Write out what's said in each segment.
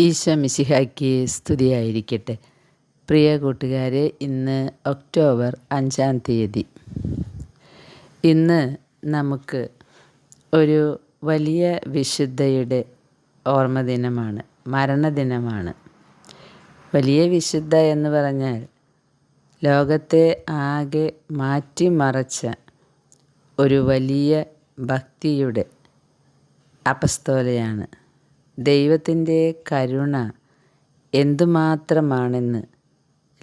ഈശോ മിശിഹായ്ക്ക് സ്തുതിയായിരിക്കട്ടെ. പ്രിയ കൂട്ടുകാരെ ഇന്ന് ഒക്ടോബർ അഞ്ചാം തീയതി. ഇന്ന് നമുക്ക് ഒരു വലിയ വിശുദ്ധയുടെ ഓർമ്മ ദിനമാണ് മരണദിനമാണ്. വലിയ വിശുദ്ധ എന്ന് പറഞ്ഞാൽ ലോകത്തെ ആകെ മാറ്റിമറച്ച ഒരു വലിയ ഭക്തിയുടെ അപസ്തോലയാണ്. ദൈവത്തിന്റെ കരുണ എന്തുമാത്രമാണെന്ന്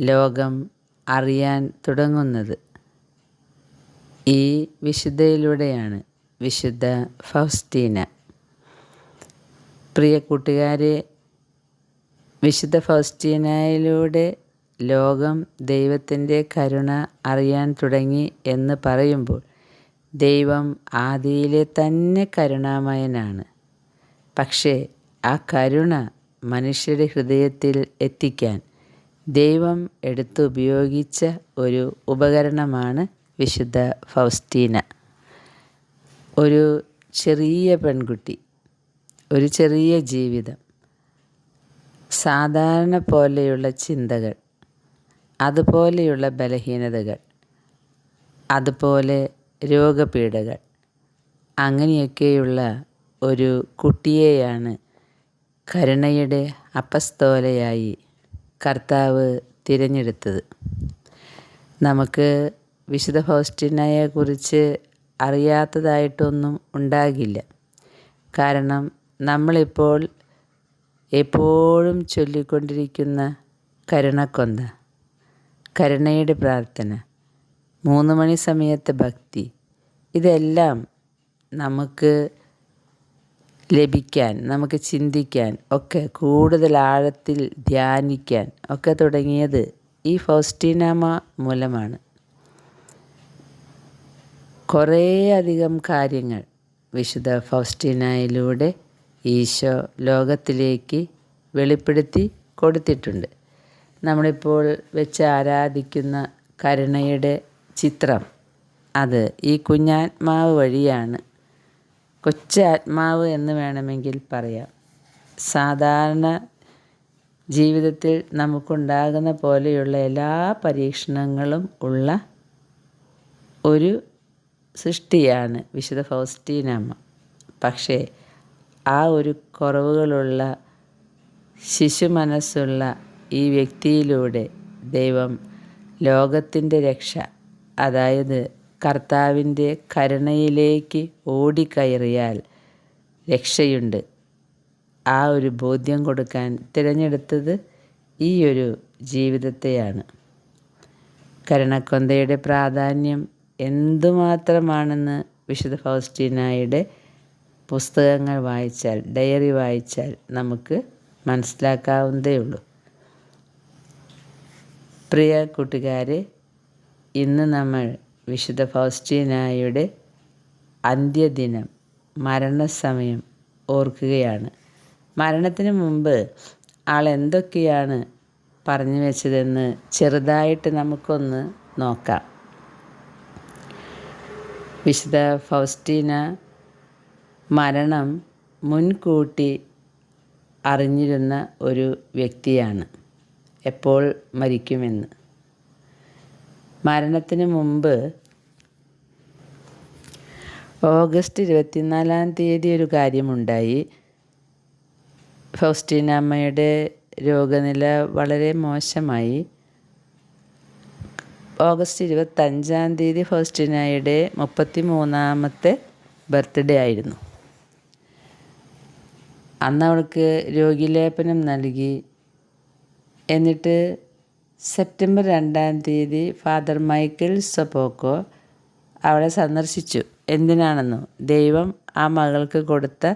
ലോകം അറിയാൻ തുടങ്ങുന്നത്. ഈ വിശുദ്ധയിലൂടെയാണ് വിശുദ്ധ ഫൗസ്റ്റീന. പ്രിയ കൂട്ടുകാരെ വിശുദ്ധ ഫൗസ്റ്റീനയിലൂടെ ലോകം ദൈവത്തിന്റെ കരുണ അറിയാൻ തുടങ്ങി എന്ന് പറയുമ്പോൾ ദൈവം ആദിയിലെ തന്നെ കരുണാമയനാണ്. പക്ഷേ ആ കരുണ മനുഷ്യരുടെ ഹൃദയത്തിൽ എത്തിക്കാൻ ദൈവം എടുത്തുപയോഗിച്ച ഒരു ഉപകരണമാണ് വിശുദ്ധ ഫൗസ്റ്റീന. ഒരു ചെറിയ പെൺകുട്ടി ഒരു ചെറിയ ജീവിതം സാധാരണ പോലെയുള്ള ചിന്തകൾ അതുപോലെയുള്ള ബലഹീനതകൾ അതുപോലെ രോഗപീഠകൾ അങ്ങനെയൊക്കെയുള്ള ഒരു കുട്ടിയെയാണ് കരുണയുടെ അപ്പസ്തോലയായി കർത്താവ് തിരഞ്ഞെടുത്തത്. നമുക്ക് വിശുദ്ധ ഫൗസ്റ്റിനയെക്കുറിച്ച് അറിയാത്തതായിട്ടൊന്നും ഉണ്ടാകില്ല. കാരണം നമ്മളിപ്പോൾ എപ്പോഴും ചൊല്ലിക്കൊണ്ടിരിക്കുന്ന കരുണക്കൊന്ത കരുണയുടെ പ്രാർത്ഥന മൂന്ന് മണി സമയത്തെ ഭക്തി ഇതെല്ലാം നമുക്ക് ലഭിക്കാൻ നമുക്ക് ചിന്തിക്കാൻ ഒക്കെ കൂടുതൽ ആഴത്തിൽ ധ്യാനിക്കാൻ ഒക്കെ തുടങ്ങിയത് ഈ ഫൗസ്റ്റീനാമ മൂലമാണ്. കുറേയധികം കാര്യങ്ങൾ വിശുദ്ധ ഫൗസ്റ്റീനായിലൂടെ ഈശോ ലോകത്തിലേക്ക് വെളിപ്പെടുത്തി കൊടുത്തിട്ടുണ്ട്. നമ്മളിപ്പോൾ വെച്ച് ആരാധിക്കുന്ന കരുണയുടെ ചിത്രം അത് ഈ കുഞ്ഞാത്മാവ് വഴിയാണ് കൊച്ചാത്മാവ് എന്ന് വേണമെങ്കിൽ പറയാം. സാധാരണ ജീവിതത്തിൽ നമുക്കുണ്ടാകുന്ന പോലെയുള്ള എല്ലാ പരീക്ഷണങ്ങളും ഉള്ള ഒരു സൃഷ്ടിയാണ് വിശുദ്ധ ഫൗസ്റ്റീനമ്മ പക്ഷേ ആ ഒരു കുറവുകളുള്ള ശിശു മനസ്സുള്ള ഈ വ്യക്തിയിലൂടെ ദൈവം ലോകത്തിന്റെ രക്ഷ അതായത് കർത്താവിന്റെ കരുണയിലേക്ക് ഓടിക്കയറിയാൽ രക്ഷയുണ്ട്. ആ ഒരു ബോധ്യം കൊടുക്കാൻ തിരഞ്ഞെടുത്തത് ഈ ഒരു ജീവിതത്തെയാണ്. കരുണക്കൊന്തയുടെ പ്രാധാന്യം എന്തുമാത്രമാണെന്ന് വിശുദ്ധ ഫൗസ്റ്റീനായുടെ പുസ്തകങ്ങൾ വായിച്ചാൽ ഡയറി വായിച്ചാൽ നമുക്ക് മനസ്സിലാക്കാവുന്നതേ ഉള്ളൂ പ്രിയ കൂട്ടുകാരെ ഇന്ന് നമ്മൾ വിശുദ്ധ ഫൗസ്റ്റീനായുടെ അന്ത്യദിനം മരണസമയം ഓർക്കുകയാണ്. മരണത്തിന് മുമ്പ് ആൾ എന്തൊക്കെയാണ് പറഞ്ഞു വെച്ചതെന്ന് ചെറുതായിട്ട് നമുക്കൊന്ന് നോക്കാം. വിശുദ്ധ ഫൗസ്റ്റീന മരണം മുൻകൂട്ടി അറിഞ്ഞിരുന്ന ഒരു വ്യക്തിയാണ്. എപ്പോൾ മരിക്കുമെന്ന്. മരണത്തിന് മുമ്പ് ഓഗസ്റ്റ് ഇരുപത്തിനാലാം തീയതി ഒരു കാര്യമുണ്ടായി. ഫൗസ്റ്റീന അമ്മയുടെ രോഗനില വളരെ മോശമായി. ഓഗസ്റ്റ് ഇരുപത്തഞ്ചാം തീയതി ഫൗസ്റ്റീനയുടെ മുപ്പത്തി മൂന്നാമത്തെ ബർത്ത്ഡേ ആയിരുന്നു. അന്ന് അവൾക്ക് രോഗിലേപനം നൽകി. എന്നിട്ട് സെപ്റ്റംബർ രണ്ടാം തീയതി ഫാദർ മൈക്കിൾ സൊപ്പോക്കോ അവളെ സന്ദർശിച്ചു. എന്തിനാണെന്നോ? ദൈവം ആ മകൾക്ക് കൊടുത്ത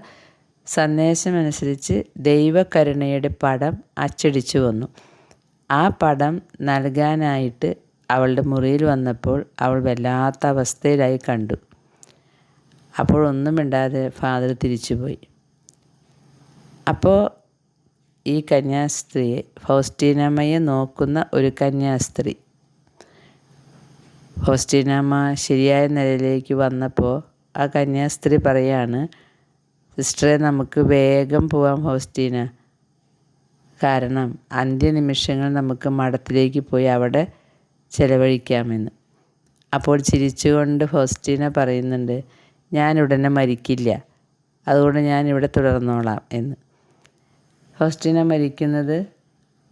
സന്ദേശമനുസരിച്ച് ദൈവകരുണയുടെ പടം അച്ചടിച്ചു വന്നു. ആ പടം നൽകാനായിട്ട് അവളുടെ മുറിയിൽ വന്നപ്പോൾ അവൾ വല്ലാത്ത അവസ്ഥയിലായി കണ്ടു. അപ്പോൾ ഒന്നും മിണ്ടാതെ ഫാദർ തിരിച്ചുപോയി. അപ്പോൾ ഈ കന്യാസ്ത്രീയെ ഫൗസ്റ്റീനമ്മയെ നോക്കുന്ന ഒരു കന്യാസ്ത്രീ. ഫൗസ്റ്റീനമ്മ ശരിയായ നിലയിലേക്ക് വന്നപ്പോൾ ആ കന്യാസ്ത്രീ പറയാണ് സിസ്റ്ററെ നമുക്ക് വേഗം പോവാം ഫൗസ്റ്റീന. കാരണം അന്ത്യനിമിഷങ്ങൾ നമുക്ക് മഠത്തിലേക്ക് പോയി അവിടെ ചിലവഴിക്കാമെന്ന്. അപ്പോൾ ചിരിച്ചുകൊണ്ട് ഫൗസ്റ്റീന പറയുന്നുണ്ട് ഞാൻ ഉടനെ മരിക്കില്ല. അതുകൊണ്ട് ഞാൻ ഇവിടെ തുടർന്നോളാം എന്ന്. ഫൗസ്റ്റീന മരിക്കുന്നത്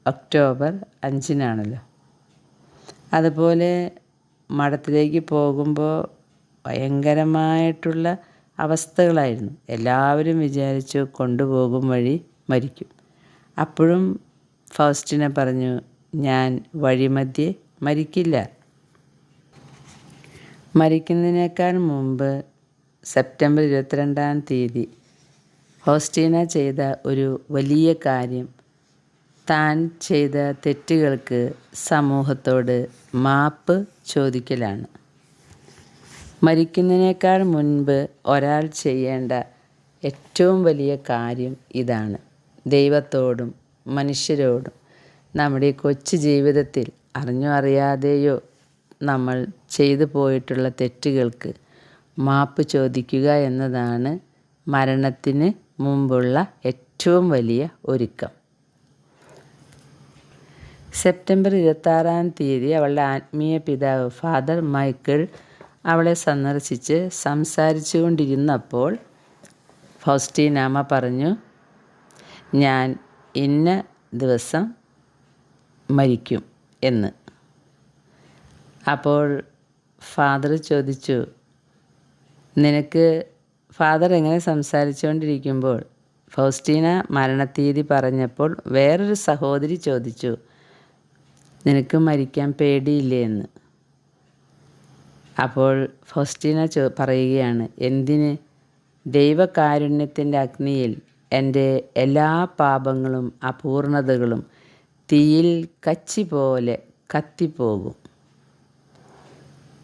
ഒക്ടോബർ അഞ്ചിനാണല്ലോ. അതുപോലെ മഠത്തിലേക്ക് പോകുമ്പോൾ ഭയങ്കരമായിട്ടുള്ള അവസ്ഥകളായിരുന്നു. എല്ലാവരും വിചാരിച്ചു കൊണ്ടുപോകും വഴി മരിക്കും. അപ്പോഴും ഫൗസ്റ്റിന പറഞ്ഞു ഞാൻ വഴിമധ്യേ മരിക്കില്ല. മരിക്കുന്നതിനേക്കാൾ മുമ്പ് സെപ്റ്റംബർ ഇരുപത്തിരണ്ടാം തീയതി ഫൗസ്റ്റീന ചെയ്ത ഒരു വലിയ കാര്യം. താൻ ചെയ്ത തെറ്റുകൾക്ക് സമൂഹത്തോട് മാപ്പ് ചോദിക്കലാണ്. മരിക്കുന്നതിനേക്കാൾ മുൻപ് ഒരാൾ ചെയ്യേണ്ട ഏറ്റവും വലിയ കാര്യം ഇതാണ്. ദൈവത്തോടും മനുഷ്യരോടും നമ്മുടെ കൊച്ചു ജീവിതത്തിൽ അറിഞ്ഞോ അറിയാതെയോ നമ്മൾ ചെയ്തു പോയിട്ടുള്ള തെറ്റുകൾക്ക് മാപ്പ് ചോദിക്കുക എന്നതാണ് മരണത്തിന് മുമ്പുള്ള ഏറ്റവും വലിയ ഒരുക്കം. സെപ്റ്റംബർ ഇരുപത്താറാം തീയതി അവളുടെ ആത്മീയ പിതാവ് ഫാദർ മൈക്കിൾ അവളെ സന്ദർശിച്ച് സംസാരിച്ചു കൊണ്ടിരുന്നപ്പോൾ ഫൗസ്റ്റീനാമ പറഞ്ഞു ഞാൻ ഇന്ന ദിവസം മരിക്കും എന്ന്. അപ്പോൾ ഫാദർ ചോദിച്ചു നിനക്ക് ഫാദർ ഇങ്ങനെ സംസാരിച്ചുകൊണ്ടിരിക്കുമ്പോൾ ഫൗസ്റ്റീന മരണത്തീയതി പറഞ്ഞപ്പോൾ വേറൊരു സഹോദരി ചോദിച്ചു നിനക്ക് മരിക്കാൻ പേടിയില്ലേ എന്ന്? അപ്പോൾ ഫൗസ്റ്റീന ചോ പറയുകയാണ് എന്തിന്? ദൈവകാരുണ്യത്തിന്റെ അഗ്നിയിൽ എന്റെ എല്ലാ പാപങ്ങളും അപൂർണതകളും തീയിൽ കച്ചി പോലെ കത്തിപ്പോകും.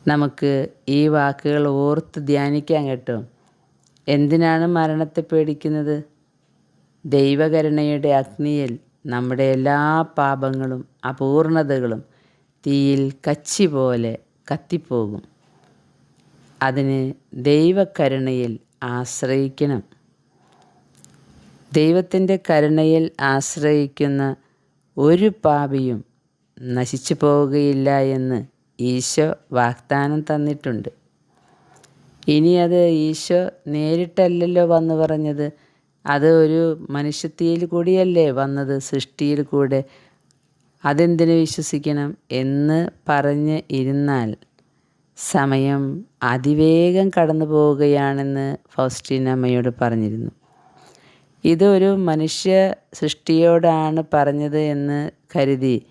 നമുക്ക് ഈ വാക്കുകൾ ഓർത്ത് ധ്യാനിക്കാൻ കേട്ടോ. എന്തിനാണ് മരണത്തെ പേടിക്കുന്നത്? ദൈവകരുണയുടെ അഗ്നിയിൽ നമ്മുടെ എല്ലാ പാപങ്ങളും അപൂർണതകളും തീയിൽ കച്ചി പോലെ കത്തിപ്പോകും. അതിന് ദൈവകരുണയിൽ ആശ്രയിക്കണം. ദൈവത്തിന്റെ കരുണയിൽ ആശ്രയിക്കുന്ന ഒരു പാപിയും നശിച്ചു പോവുകയില്ല എന്ന് ഈശോ വാഗ്ദാനം തന്നിട്ടുണ്ട്. ഇനി അത് ഈശോ നേരിട്ടല്ലല്ലോ വന്ന് പറഞ്ഞത്. അത് ഒരു മനുഷ്യത്തിയിൽ കൂടിയല്ലേ വന്നത് സൃഷ്ടിയിൽ കൂടെ. അതെന്തിനു വിശ്വസിക്കണം എന്ന് പറഞ്ഞ് ഇരുന്നാൽ സമയം അതിവേഗം കടന്നു പോവുകയാണെന്ന് ഫൗസ്റ്റീൻ അമ്മയോട് പറഞ്ഞിരുന്നു. ഇതൊരു മനുഷ്യ സൃഷ്ടിയോടാണ് പറഞ്ഞത് എന്ന് കരുതി.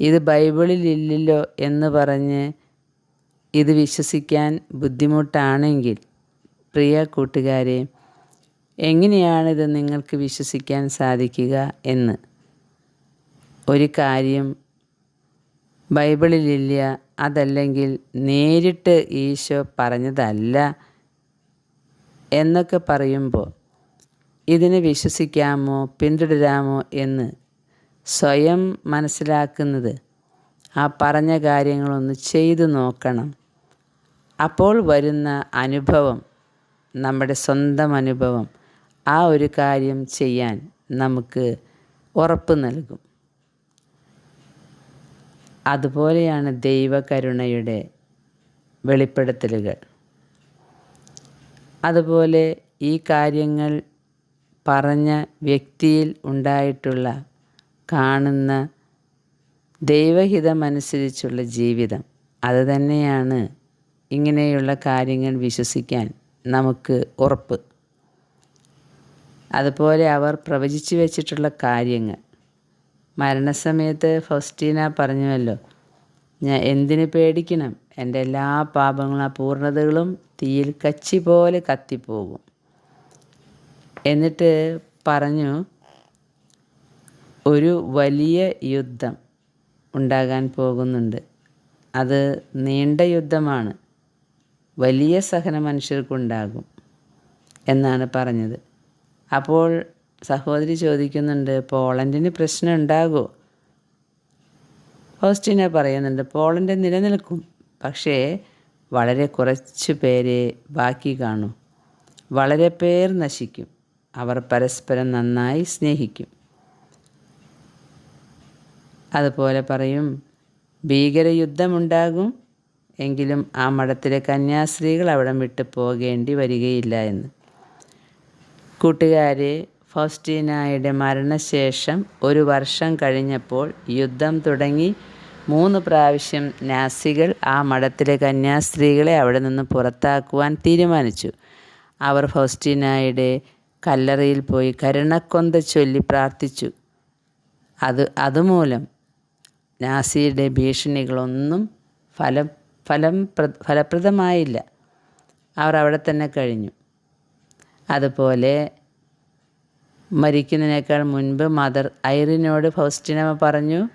ഇത് ബൈബിളിൽ ഇല്ലല്ലോ എന്ന് പറഞ്ഞ് ഇത് വിശ്വസിക്കാൻ ബുദ്ധിമുട്ടാണെങ്കിൽ പ്രിയ കൂട്ടുകാരെ എങ്ങനെയാണിത് നിങ്ങൾക്ക് വിശ്വസിക്കാൻ സാധിക്കുക എന്ന്? ഒരു കാര്യം ബൈബിളിലില്ല അതല്ലെങ്കിൽ നേരിട്ട് ഈശോ പറഞ്ഞതല്ല എന്നൊക്കെ പറയുമ്പോൾ ഇതിനെ വിശ്വസിക്കാമോ പിന്തുടരാമോ എന്ന് സ്വയം മനസ്സിലാക്കുന്നത് ആ പറഞ്ഞ കാര്യങ്ങളൊന്ന് ചെയ്തു നോക്കണം. അപ്പോൾ വരുന്ന അനുഭവം നമ്മുടെ സ്വന്തം അനുഭവം ആ ഒരു കാര്യം ചെയ്യാൻ നമുക്ക് ഉറപ്പ് നൽകും. അതുപോലെയാണ് ദൈവകരുണയുടെ വെളിപ്പെടുത്തലുകൾ. അതുപോലെ ഈ കാര്യങ്ങൾ പറഞ്ഞ വ്യക്തിയിൽ ഉണ്ടായിട്ടുള്ള കാണുന്ന ദൈവഹിതമനുസരിച്ചുള്ള ജീവിതം അത് തന്നെയാണ് ഇങ്ങനെയുള്ള കാര്യങ്ങൾ വിശ്വസിക്കാൻ നമുക്ക് ഉറപ്പ്. അതുപോലെ അവർ പ്രവചിച്ചു വെച്ചിട്ടുള്ള കാര്യങ്ങൾ. മരണസമയത്ത് ഫസ്റ്റീന പറഞ്ഞുവല്ലോ ഞാൻ എന്തിനു പേടിക്കണം? എന്റെ എല്ലാ പാപങ്ങളും അപൂർണതകളും തീയിൽ കച്ചി പോലെ കത്തിപ്പോകും. എന്നിട്ട് പറഞ്ഞു ഒരു വലിയ യുദ്ധം ഉണ്ടാകാൻ പോകുന്നുണ്ട്. അത് നീണ്ട യുദ്ധമാണ്. വലിയ സഹന മനുഷ്യർക്കുണ്ടാകും എന്നാണ് പറഞ്ഞത്. അപ്പോൾ സഹോദരി ചോദിക്കുന്നുണ്ട് പോളണ്ടിന് പ്രശ്നം ഉണ്ടാകുമോ ഓസ്റ്റിന പറയുന്നുണ്ട് പോളണ്ട് നിലനിൽക്കും പക്ഷേ വളരെ കുറച്ച് പേരെ ബാക്കി കാണൂ. വളരെ പേർ നശിക്കും. അവർ പരസ്പരം നന്നായി സ്നേഹിക്കും. അതുപോലെ പറയും ഭീകരയുദ്ധമുണ്ടാകും എങ്കിലും ആ മഠത്തിലെ കന്യാസ്ത്രീകൾ അവിടം വിട്ട് പോകേണ്ടി വരികയില്ല എന്ന്. കൂട്ടുകാരെ ഫൗസ്റ്റീനായുടെ മരണശേഷം ഒരു വർഷം കഴിഞ്ഞപ്പോൾ യുദ്ധം തുടങ്ങി. മൂന്ന് പ്രാവശ്യം നാസികൾ ആ മഠത്തിലെ കന്യാസ്ത്രീകളെ അവിടെ നിന്ന് പുറത്താക്കുവാൻ തീരുമാനിച്ചു. അവർ ഫൗസ്റ്റീനായുടെ കല്ലറയിൽ പോയി കരുണക്കൊന്ത ചൊല്ലി പ്രാർത്ഥിച്ചു. അത് അതുമൂലം നാസിയുടെ ഭീഷണികളൊന്നും ഫലം ഫലം ഫലപ്രദമായില്ല. അവർ അവിടെ തന്നെ കഴിഞ്ഞു. അതുപോലെ മരിക്കുന്നതിനേക്കാൾ മുൻപ് മദർ ഐറിനോട് ഫൗസ്റ്റിനമ പറഞ്ഞു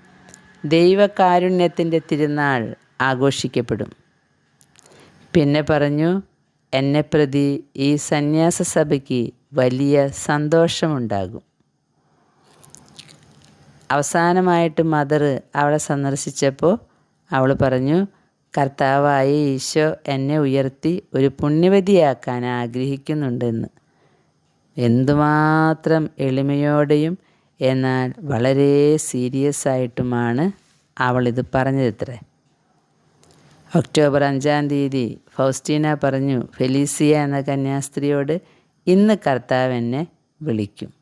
ദൈവകാരുണ്യത്തിന്റെ തിരുനാൾ ആഘോഷിക്കപ്പെടും. പിന്നെ പറഞ്ഞു എന്നെ പ്രതി ഈ സന്യാസ സഭയ്ക്ക് വലിയ സന്തോഷമുണ്ടാകും. അവസാനമായിട്ട് മദർ അവളെ സന്ദർശിച്ചപ്പോൾ അവൾ പറഞ്ഞു കർത്താവായ ഈശോ എന്നെ ഉയർത്തി ഒരു പുണ്യവതിയാക്കാൻ ആഗ്രഹിക്കുന്നുണ്ടെന്ന്. എന്തുമാത്രം എളിമയോടെയും എന്നാൽ വളരെ സീരിയസ് ആയിട്ടുമാണ് അവളിത് പറഞ്ഞതത്രേ. ഒക്ടോബർ അഞ്ചാം തീയതി ഫൗസ്റ്റീന പറഞ്ഞു ഫെലീസിയ എന്ന കന്യാസ്ത്രീയോട് ഇന്ന് കർത്താവ് എന്നെ വിളിക്കും.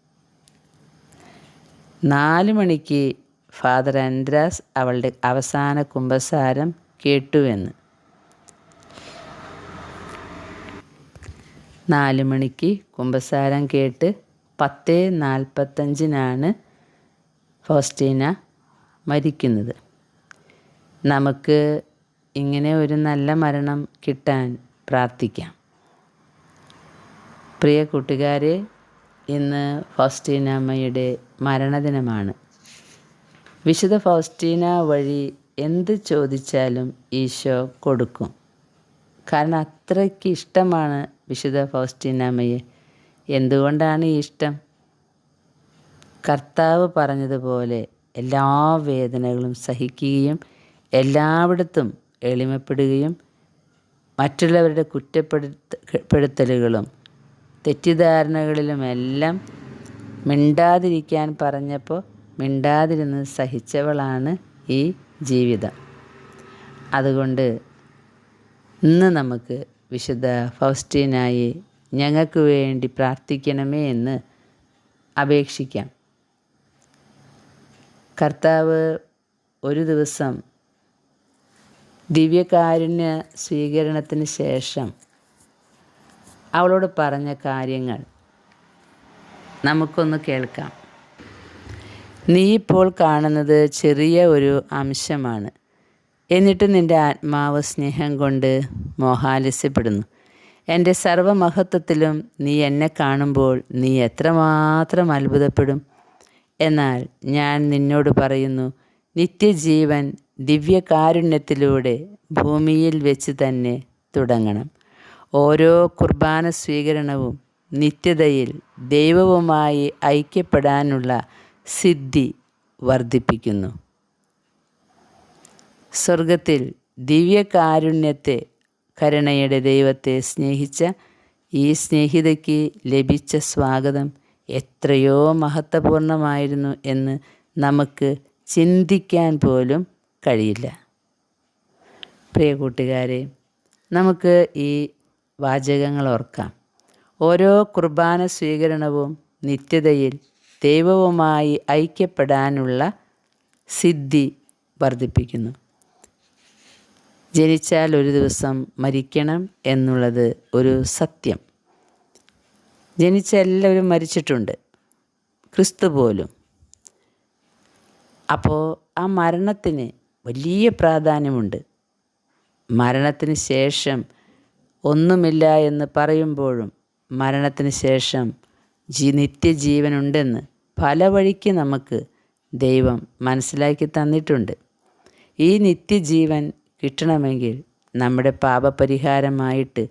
നാല് മണിക്ക് ഫാദർ ആൻഡ്രാസ് അവളുടെ അവസാന കുംഭസാരം കേട്ടുവെന്ന്. നാല് മണിക്ക് കുമ്പസാരം കേട്ട് പത്ത് നാൽപ്പത്തഞ്ചിനാണ് ഫോസ്റ്റീന മരിക്കുന്നത്. നമുക്ക് ഇങ്ങനെ ഒരു നല്ല മരണം കിട്ടാൻ പ്രാർത്ഥിക്കാം. പ്രിയ കൂട്ടുകാരെ ഇന്ന് ഫൗസ്റ്റീന അമ്മയുടെ മരണദിനമാണ്. വിശുദ്ധ ഫോസ്റ്റീന വഴി എന്ത് ചോദിച്ചാലും ഈശോ കൊടുക്കും. കാരണം അത്രയ്ക്ക് ഇഷ്ടമാണ് വിശുദ്ധ ഫൗസ്റ്റീനാമ്മയെ. എന്തുകൊണ്ടാണ് ഈ ഇഷ്ടം? കർത്താവ് പറഞ്ഞതുപോലെ എല്ലാ വേദനകളും സഹിക്കുകയും എല്ലായിടത്തും എളിമപ്പെടുകയും മറ്റുള്ളവരുടെ കുറ്റപ്പെടുത്തലുകളും തെറ്റിദ്ധാരണകളിലുമെല്ലാം മിണ്ടാതിരിക്കാൻ പറഞ്ഞപ്പോൾ മിണ്ടാതിരുന്ന് സഹിച്ചവളാണ് ഈ ജീവിതം. അതുകൊണ്ട് ഇന്ന് നമുക്ക് വിശുദ്ധ ഫൗസ്റ്റീനായി ഞങ്ങൾക്ക് വേണ്ടി പ്രാർത്ഥിക്കണമേ എന്ന് അപേക്ഷിക്കാം. കർത്താവ് ഒരു ദിവസം ദിവ്യകാരുണ്യ സ്വീകരണത്തിന് ശേഷം അവളോട് പറഞ്ഞ കാര്യങ്ങൾ നമുക്കൊന്ന് കേൾക്കാം. നീ ഇപ്പോൾ കാണുന്നത് ചെറിയ ഒരു അംശമാണ്. എന്നിട്ട് നിന്റെ ആത്മാവ് സ്നേഹം കൊണ്ട് മോഹാലസ്യപ്പെടുന്നു. എന്റെ സർവമഹത്വത്തിലും നീ എന്നെ കാണുമ്പോൾ നീ എത്രമാത്രം അത്ഭുതപ്പെടും. എന്നാൽ ഞാൻ നിന്നോട് പറയുന്നു നിത്യജീവൻ ദിവ്യകാരുണ്യത്തിലൂടെ ഭൂമിയിൽ വെച്ച് തന്നെ തുടങ്ങണം. ഓരോ കുർബാന സ്വീകരണവും നിത്യതയിൽ ദൈവവുമായി ഐക്യപ്പെടാനുള്ള സിദ്ധി വർദ്ധിപ്പിക്കുന്നു. സ്വർഗത്തിൽ ദിവ്യകാരുണ്യത്തെ കരുണയുടെ ദൈവത്തെ സ്നേഹിച്ച ഈ സ്നേഹിതയ്ക്ക് ലഭിച്ച സ്വാഗതം എത്രയോ മഹത്വപൂർണമായിരുന്നു എന്ന് നമുക്ക് ചിന്തിക്കാൻ പോലും കഴിയില്ല. പ്രിയ കൂട്ടുകാരെ നമുക്ക് ഈ വാചകങ്ങൾ ഓർക്കാം. ഓരോ കുർബാന സ്വീകരണവും നിത്യതയിൽ ദൈവവുമായി ഐക്യപ്പെടാനുള്ള സിദ്ധി വർദ്ധിപ്പിക്കുന്നു. ജനിച്ചാൽ ഒരു ദിവസം മരിക്കണം എന്നുള്ളത് ഒരു സത്യം. ജനിച്ച എല്ലാവരും മരിച്ചിട്ടുണ്ട്. ക്രിസ്തു പോലും. അപ്പോൾ ആ മരണത്തിന് വലിയ പ്രാധാന്യമുണ്ട്. മരണത്തിന് ശേഷം ഒന്നുമില്ല എന്ന് പറയുമ്പോഴും മരണത്തിന് ശേഷം ജീ നിത്യജീവനുണ്ടെന്ന് പല വഴിക്ക് നമുക്ക് ദൈവം മനസ്സിലാക്കി തന്നിട്ടുണ്ട്. ഈ നിത്യജീവൻ കിട്ടണമെങ്കിൽ നമ്മുടെ പാപപരിഹാരമായിട്ട്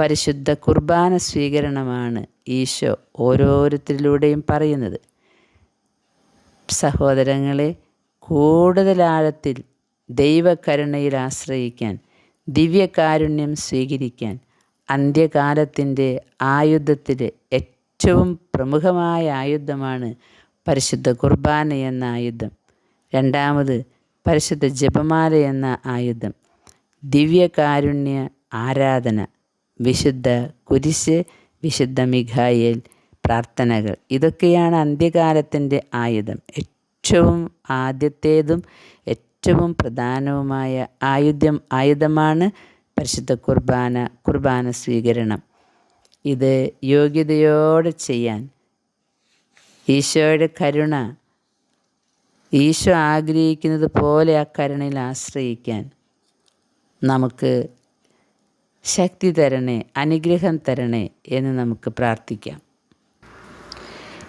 പരിശുദ്ധ കുർബാന സ്വീകരണമാണ് ഈശോ ഓരോരുത്തരിലൂടെയും പറയുന്നത്. സഹോദരങ്ങളെ കൂടുതൽ ആഴത്തിൽ ദൈവകരുണയിൽ ആശ്രയിക്കാൻ ദിവ്യകാരുണ്യം സ്വീകരിക്കാൻ അന്ത്യകാലത്തിന്റെ ആയുധത്തിലെ ഏറ്റവും പ്രമുഖമായ ആയുധമാണ് പരിശുദ്ധ കുർബാന എന്ന ആയുധം. രണ്ടാമത് പരിശുദ്ധ ജപമാല എന്ന ആയുധം. ദിവ്യകാരുണ്യ ആരാധന വിശുദ്ധ കുരിശ് വിശുദ്ധ മിഖായേൽ പ്രാർത്ഥനകൾ. ഇതൊക്കെയാണ് അന്ത്യകാലത്തിന്റെ ആയുധം. ഏറ്റവും ആദ്യത്തേതും ഏറ്റവും പ്രധാനവുമായ ആയുധം ആയുധമാണ് പരിശുദ്ധ കുർബാന കുർബാന സ്വീകരണം. ഇത് യോഗ്യതയോടെ ചെയ്യാൻ. ഈശോയുടെ കരുണ ഈശോ ആഗ്രഹിക്കുന്നത് പോലെ ആ കരുണയിൽ ആശ്രയിക്കാൻ നമുക്ക് ശക്തി തരണേ അനുഗ്രഹം തരണേ എന്ന് നമുക്ക് പ്രാർത്ഥിക്കാം.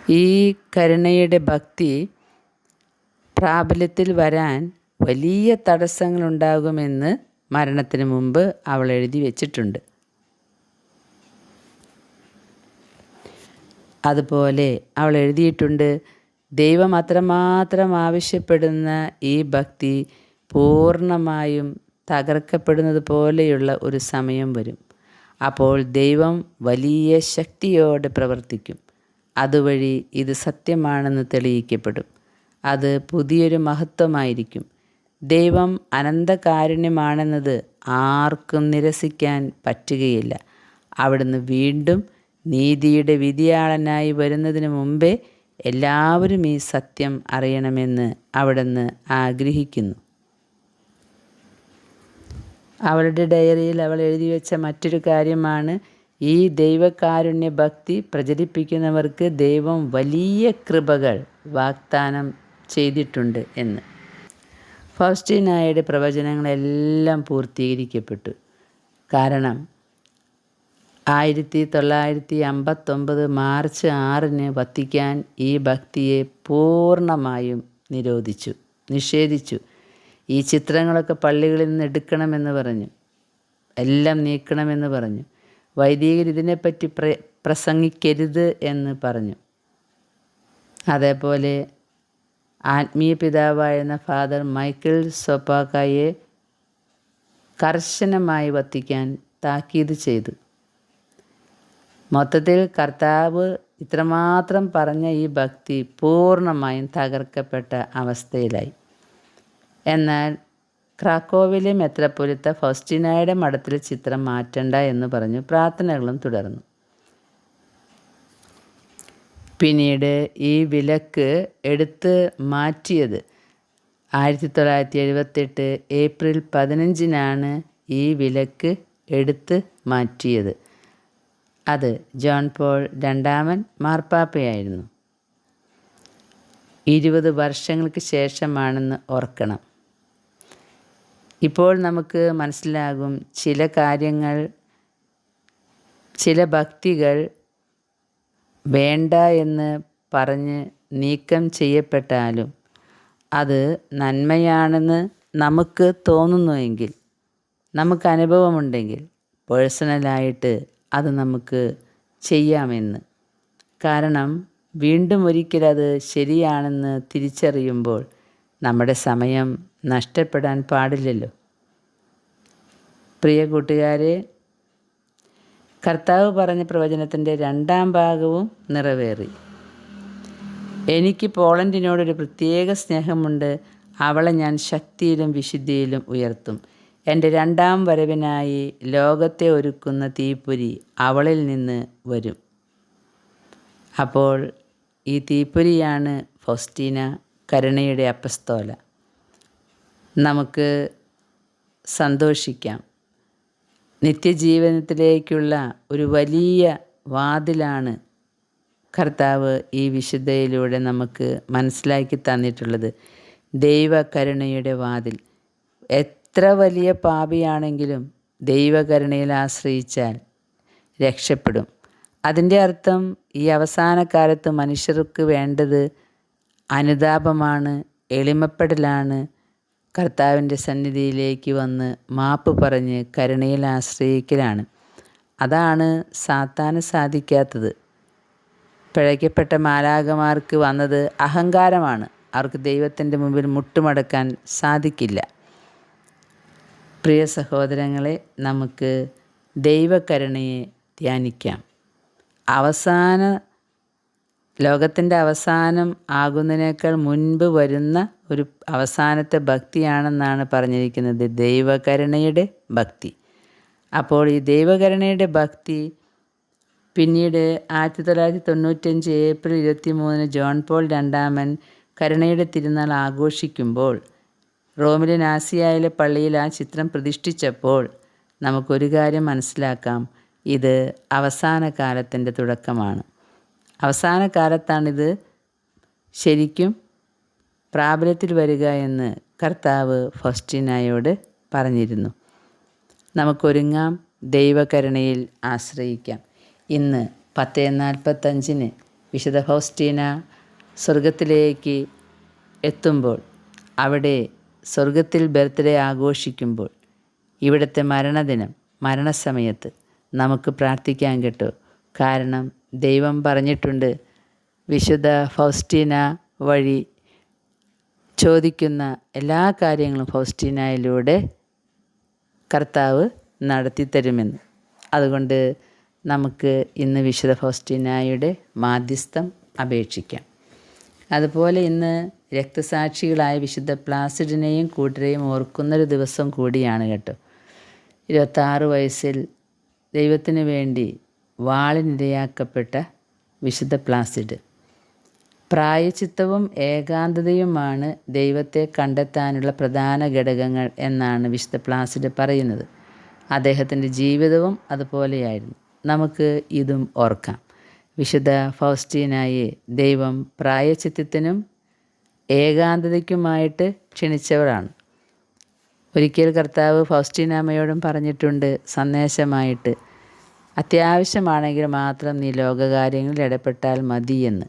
ഈ കരുണയുടെ ഭക്തി പ്രാബല്യത്തിൽ വരാൻ വലിയ തടസ്സങ്ങളുണ്ടാകുമെന്ന് മരണത്തിന് മുമ്പ് അവൾ എഴുതി വച്ചിട്ടുണ്ട്. അതുപോലെ അവൾ എഴുതിയിട്ടുണ്ട് ദൈവം അത്രമാത്രം ആവശ്യപ്പെടുന്ന ഈ ഭക്തി പൂർണമായും തകർക്കപ്പെടുന്നത് പോലെയുള്ള ഒരു സമയം വരും. അപ്പോൾ ദൈവം വലിയ ശക്തിയോടെ പ്രവർത്തിക്കും. അതുവഴി ഇത് സത്യമാണെന്ന് തെളിയിക്കപ്പെടും. അത് പുതിയൊരു മഹത്വമായിരിക്കും. ദൈവം അനന്തകാരുണ്യമാണെന്നത് ആർക്കും നിരസിക്കാൻ പറ്റുകയില്ല. അവിടുന്ന് വീണ്ടും നീതിയുടെ വിധിയാളനായി വരുന്നതിന് മുമ്പേ എല്ലാവരും ഈ സത്യം അറിയണമെന്ന് അവിടുന്ന് ആഗ്രഹിക്കുന്നു. അവളുടെ ഡയറിയിൽ അവൾ എഴുതി വെച്ച മറ്റൊരു കാര്യമാണ് ഈ ദൈവകാരുണ്യ ഭക്തി പ്രചരിപ്പിക്കുന്നവർക്ക് ദൈവം വലിയ കൃപകൾ വാഗ്ദാനം ചെയ്തിട്ടുണ്ട് എന്ന്. ഫൗസ്റ്റീനായുടെ പ്രവചനങ്ങളെല്ലാം പൂർത്തീകരിക്കപ്പെട്ടു. കാരണം ആയിരത്തി തൊള്ളായിരത്തി അമ്പത്തൊമ്പത് മാർച്ച് ആറിന് വത്തിക്കാൻ ഈ ഭക്തിയെ പൂർണമായും നിരോധിച്ചു നിഷേധിച്ചു. ഈ ചിത്രങ്ങളൊക്കെ പള്ളികളിൽ നിന്ന് എടുക്കണമെന്ന് പറഞ്ഞു എല്ലാം നീക്കണമെന്ന് പറഞ്ഞു. വൈദികർ ഇതിനെപ്പറ്റി പ്ര പ്രസംഗിക്കരുത് എന്ന് പറഞ്ഞു. അതേപോലെ ആത്മീയ പിതാവായിരുന്ന ഫാദർ മൈക്കിൾ സൊപ്പാക്കായെ കർശനമായി വത്തിക്കാൻ താക്കീത് ചെയ്തു. മൊത്തത്തിൽ കർത്താവ് ഇത്രമാത്രം പറഞ്ഞ ഈ ഭക്തി പൂർണമായും തകർക്കപ്പെട്ട അവസ്ഥയിലായി. എന്നാൽ ക്രാക്കോവിലെ മെത്രപ്പൊലിത്ത ഫൗസ്റ്റിനായുടെ മഠത്തിൽ ചിത്രം മാറ്റണ്ട എന്ന് പറഞ്ഞു പ്രാർത്ഥനകളും തുടർന്നു. പിന്നീട് ഈ വിലക്ക് എടുത്ത് മാറ്റിയത് ആയിരത്തി തൊള്ളായിരത്തി എഴുപത്തെട്ട് ഏപ്രിൽ പതിനഞ്ചിനാണ് ഈ വിലക്ക് എടുത്ത് മാറ്റിയത്. അത് ജോൺ പോൾ രണ്ടാമൻ മാർപ്പാപ്പയായിരുന്നു. ഇരുപത് വർഷങ്ങൾക്ക് ശേഷമാണെന്ന് ഓർക്കണം. ഇപ്പോൾ നമുക്ക് മനസ്സിലാകും ചില കാര്യങ്ങൾ ചില ഭക്തികൾ വേണ്ട എന്ന് പറഞ്ഞ് നീക്കം ചെയ്യപ്പെട്ടാലും അത് നന്മയാണെന്ന് നമുക്ക് തോന്നുന്നുവെങ്കിൽ നമുക്ക് അനുഭവമുണ്ടെങ്കിൽ പേഴ്സണലായിട്ട് അത് നമുക്ക് ചെയ്യാമെന്ന്. കാരണം വീണ്ടും ഒരിക്കലത് ശരിയാണെന്ന് തിരിച്ചറിയുമ്പോൾ നമ്മുടെ സമയം നഷ്ടപ്പെടാൻ പാടില്ലല്ലോ. പ്രിയ കൂട്ടുകാരെ കർത്താവ് പറഞ്ഞ പ്രവചനത്തിന്റെ രണ്ടാം ഭാഗവും നിറവേറി. എനിക്ക് പോളണ്ടിനോടൊരു പ്രത്യേക സ്നേഹമുണ്ട്. അവളെ ഞാൻ ശക്തിയിലും വിശുദ്ധിയിലും ഉയർത്തും. എന്റെ രണ്ടാം വരവിനായി ലോകത്തെ ഒരുക്കുന്ന തീപ്പൊരി അവളിൽ നിന്ന് വരും. അപ്പോൾ ഈ തീപ്പൊരിയാണ് ഫൗസ്റ്റീന കരുണയുടെ അപ്പസ്തോല. നമുക്ക് സന്തോഷിക്കാം. നിത്യജീവനത്തിലേക്കുള്ള ഒരു വലിയ വാതിലാണ് കർത്താവ് ഈ വിശുദ്ധയിലൂടെ നമുക്ക് മനസ്സിലാക്കി തന്നിട്ടുള്ളത്. ദൈവകരുണയുടെ വാതിൽ. എത്ര വലിയ പാപിയാണെങ്കിലും ദൈവകരുണയിൽ ആശ്രയിച്ചാൽ രക്ഷപ്പെടും. അതിന്റെ അർത്ഥം ഈ അവസാന കാലത്ത് മനുഷ്യർക്ക് വേണ്ടത് അനുതാപമാണ് എളിമപ്പെടലാണ്. കർത്താവിന്റെ സന്നിധിയിലേക്ക് വന്ന് മാപ്പ് പറഞ്ഞ് കരുണയിൽ ആശ്രയിക്കലാണ്. അതാണ് സാത്താന് സാധിക്കാത്തത്. പിഴയ്ക്കപ്പെട്ട മാലാകമാർക്ക് വന്നത് അഹങ്കാരമാണ്. അവർക്ക് ദൈവത്തിന്റെ മുമ്പിൽ മുട്ടുമടക്കാൻ സാധിക്കില്ല. പ്രിയ സഹോദരങ്ങളെ നമുക്ക് ദൈവകരുണയെ ധ്യാനിക്കാം. അവസാന ലോകത്തിന്റെ അവസാനം ആകുന്നതിനേക്കാൾ മുൻപ് വരുന്ന ഒരു അവസാനത്തെ ഭക്തിയാണെന്നാണ് പറഞ്ഞിരിക്കുന്നത്. ദൈവകരുണയുടെ ഭക്തി. അപ്പോൾ ഈ ദൈവകരുണയുടെ ഭക്തി പിന്നീട് ആയിരത്തി തൊള്ളായിരത്തി തൊണ്ണൂറ്റഞ്ച് ഏപ്രിൽ ഇരുപത്തി മൂന്നിന് ജോൺ പോൾ രണ്ടാമൻ കരുണയുടെ തിരുനാൾ ആഘോഷിക്കുമ്പോൾ റോമിലെ നാസിയായിലെ പള്ളിയിൽ ആ ചിത്രം പ്രതിഷ്ഠിച്ചപ്പോൾ നമുക്കൊരു കാര്യം മനസ്സിലാക്കാം. ഇത് അവസാന കാലത്തിന്റെ തുടക്കമാണ്. അവസാന കാലത്താണിത് ശരിക്കും പ്രാബല്യത്തിൽ വരിക എന്ന് കർത്താവ് ഫസ്റ്റിനായോട് പറഞ്ഞിരുന്നു. നമുക്കൊരുങ്ങാം ദൈവകരുണയിൽ ആശ്രയിക്കാം. ഇന്ന് പത്ത് നാൽപ്പത്തഞ്ചിന് വിശുദ്ധ ഫൗസ്റ്റീന സ്വർഗത്തിലേക്ക് എത്തുമ്പോൾ അവിടെ സ്വർഗത്തിൽ ബർത്ത്ഡേ ആഘോഷിക്കുമ്പോൾ ഇവിടുത്തെ മരണദിനം മരണസമയത്ത് നമുക്ക് പ്രാർത്ഥിക്കാൻ കേട്ടോ. കാരണം ദൈവം പറഞ്ഞിട്ടുണ്ട് വിശുദ്ധ ഫൗസ്റ്റീന വഴി ചോദിക്കുന്ന എല്ലാ കാര്യങ്ങളും ഫൗസ്റ്റീനയിലൂടെ കർത്താവ് നടത്തിത്തരുമെന്ന്. അതുകൊണ്ട് നമുക്ക് ഇന്ന് വിശുദ്ധ ഫൗസ്റ്റീനായുടെ മാധ്യസ്ഥം അപേക്ഷിക്കാം. അതുപോലെ ഇന്ന് രക്തസാക്ഷികളായ വിശുദ്ധ പ്ലാസിഡിനെയും കൂട്ടരെയും ഓർക്കുന്നൊരു ദിവസം കൂടിയാണ് കേട്ടോ. ഇരുപത്താറ് വയസ്സിൽ ദൈവത്തിന് വേണ്ടി വാളിനിരയാക്കപ്പെട്ട വിശുദ്ധ പ്ലാസിഡ്. പ്രായചിത്തവും ഏകാന്തതയുമാണ് ദൈവത്തെ കണ്ടെത്താനുള്ള പ്രധാന ഘടകങ്ങൾ എന്നാണ് വിശുദ്ധ പ്ലാസിഡ് പറയുന്നത്. അദ്ദേഹത്തിന്റെ ജീവിതവും അതുപോലെയായിരുന്നു. നമുക്ക് ഇതും ഓർക്കാം. വിശുദ്ധ ഫൗസ്റ്റീനായി ദൈവം പ്രായച്ചിത്തത്തിനും ഏകാന്തതയ്ക്കുമായിട്ട് ക്ഷണിച്ചവരാണ്. ഒരിക്കൽ കർത്താവ് ഫൗസ്റ്റീനാമയോടും പറഞ്ഞിട്ടുണ്ട് സന്ദേശമായിട്ട് അത്യാവശ്യമാണെങ്കിൽ മാത്രം നീ ലോകകാര്യങ്ങളിൽ ഇടപെട്ടാൽ മതിയെന്ന്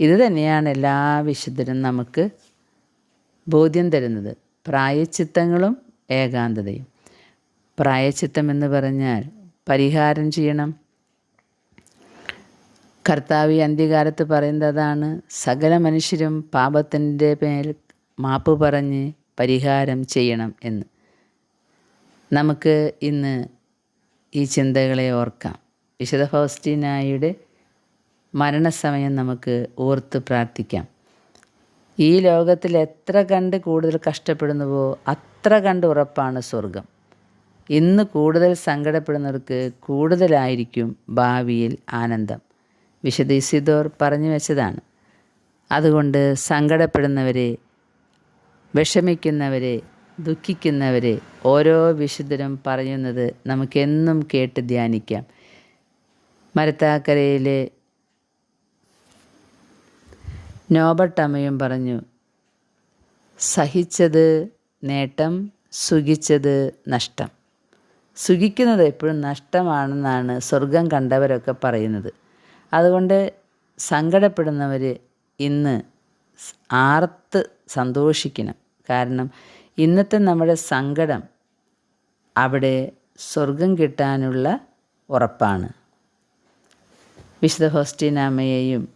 ഇത് തന്നെയാണ് എല്ലാ വിശുദ്ധരും നമുക്ക് ബോധ്യം തരുന്നത്. പ്രായച്ചിത്തങ്ങളും ഏകാന്തതയും. പ്രായച്ചിത്തം എന്ന് പറഞ്ഞാൽ പരിഹാരം ചെയ്യണം കർത്താവ് അന്ത്യകാലത്ത് പറയുന്നതാണ് സകല മനുഷ്യരും പാപത്തിന്റെ മേൽ മാപ്പ് പറഞ്ഞ് പരിഹാരം ചെയ്യണം എന്ന്. നമുക്ക് ഇന്ന് ഈ ചിന്തകളെ ഓർക്കാം. വിശുദ്ധ ഫൗസ്റ്റീനായുടെ മരണസമയം നമുക്ക് ഓർത്ത് പ്രാർത്ഥിക്കാം. ഈ ലോകത്തിൽ എത്ര കണ്ട് കൂടുതൽ കഷ്ടപ്പെടുന്നുവോ അത്ര കണ്ട് ഉറപ്പാണ് സ്വർഗം. ഇന്ന് കൂടുതൽ സങ്കടപ്പെടുന്നവർക്ക് കൂടുതലായിരിക്കും ഭാവിയിൽ ആനന്ദം. വിശുദ്ധ ഇസിദോർ പറഞ്ഞു വെച്ചതാണ്. അതുകൊണ്ട് സങ്കടപ്പെടുന്നവരെ വിഷമിക്കുന്നവരെ ദുഃഖിക്കുന്നവരെ ഓരോ വിശുദ്ധരും പറയുന്നത് നമുക്കെന്നും കേട്ട് ധ്യാനിക്കാം. മരത്താക്കരയിലെ നോബട്ടമ്മയും പറഞ്ഞു സഹിച്ചത് നേട്ടം സുഖിച്ചത് നഷ്ടം. സുഖിക്കുന്നത് എപ്പോഴും നഷ്ടമാണെന്നാണ് സ്വർഗം കണ്ടവരൊക്കെ പറയുന്നത്. അതുകൊണ്ട് സങ്കടപ്പെടുന്നവർ ഇന്ന് ആർത്ത് സന്തോഷിക്കണം. കാരണം ഇന്നത്തെ നമ്മുടെ സങ്കടം അവിടെ സ്വർഗം കിട്ടാനുള്ള ഉറപ്പാണ്. വിശുദ്ധ ഹോസ്റ്റീനാമയെയും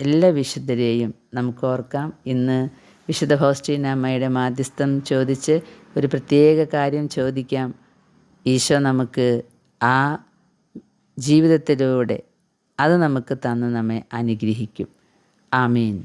എല്ലാ വിശുദ്ധരെയും നമുക്ക് ഓർക്കാം. ഇന്ന് വിശുദ്ധ ഹോസ്റ്റീനാമ്മയുടെ മാധ്യസ്ഥം ചോദിച്ച് ഒരു പ്രത്യേക കാര്യം ചോദിക്കാം. ഈശോ നമുക്ക് ആ ജീവിതത്തിലൂടെ അത് നമുക്ക് തന്ന് നമ്മെ അനുഗ്രഹിക്കും. ആമീൻ.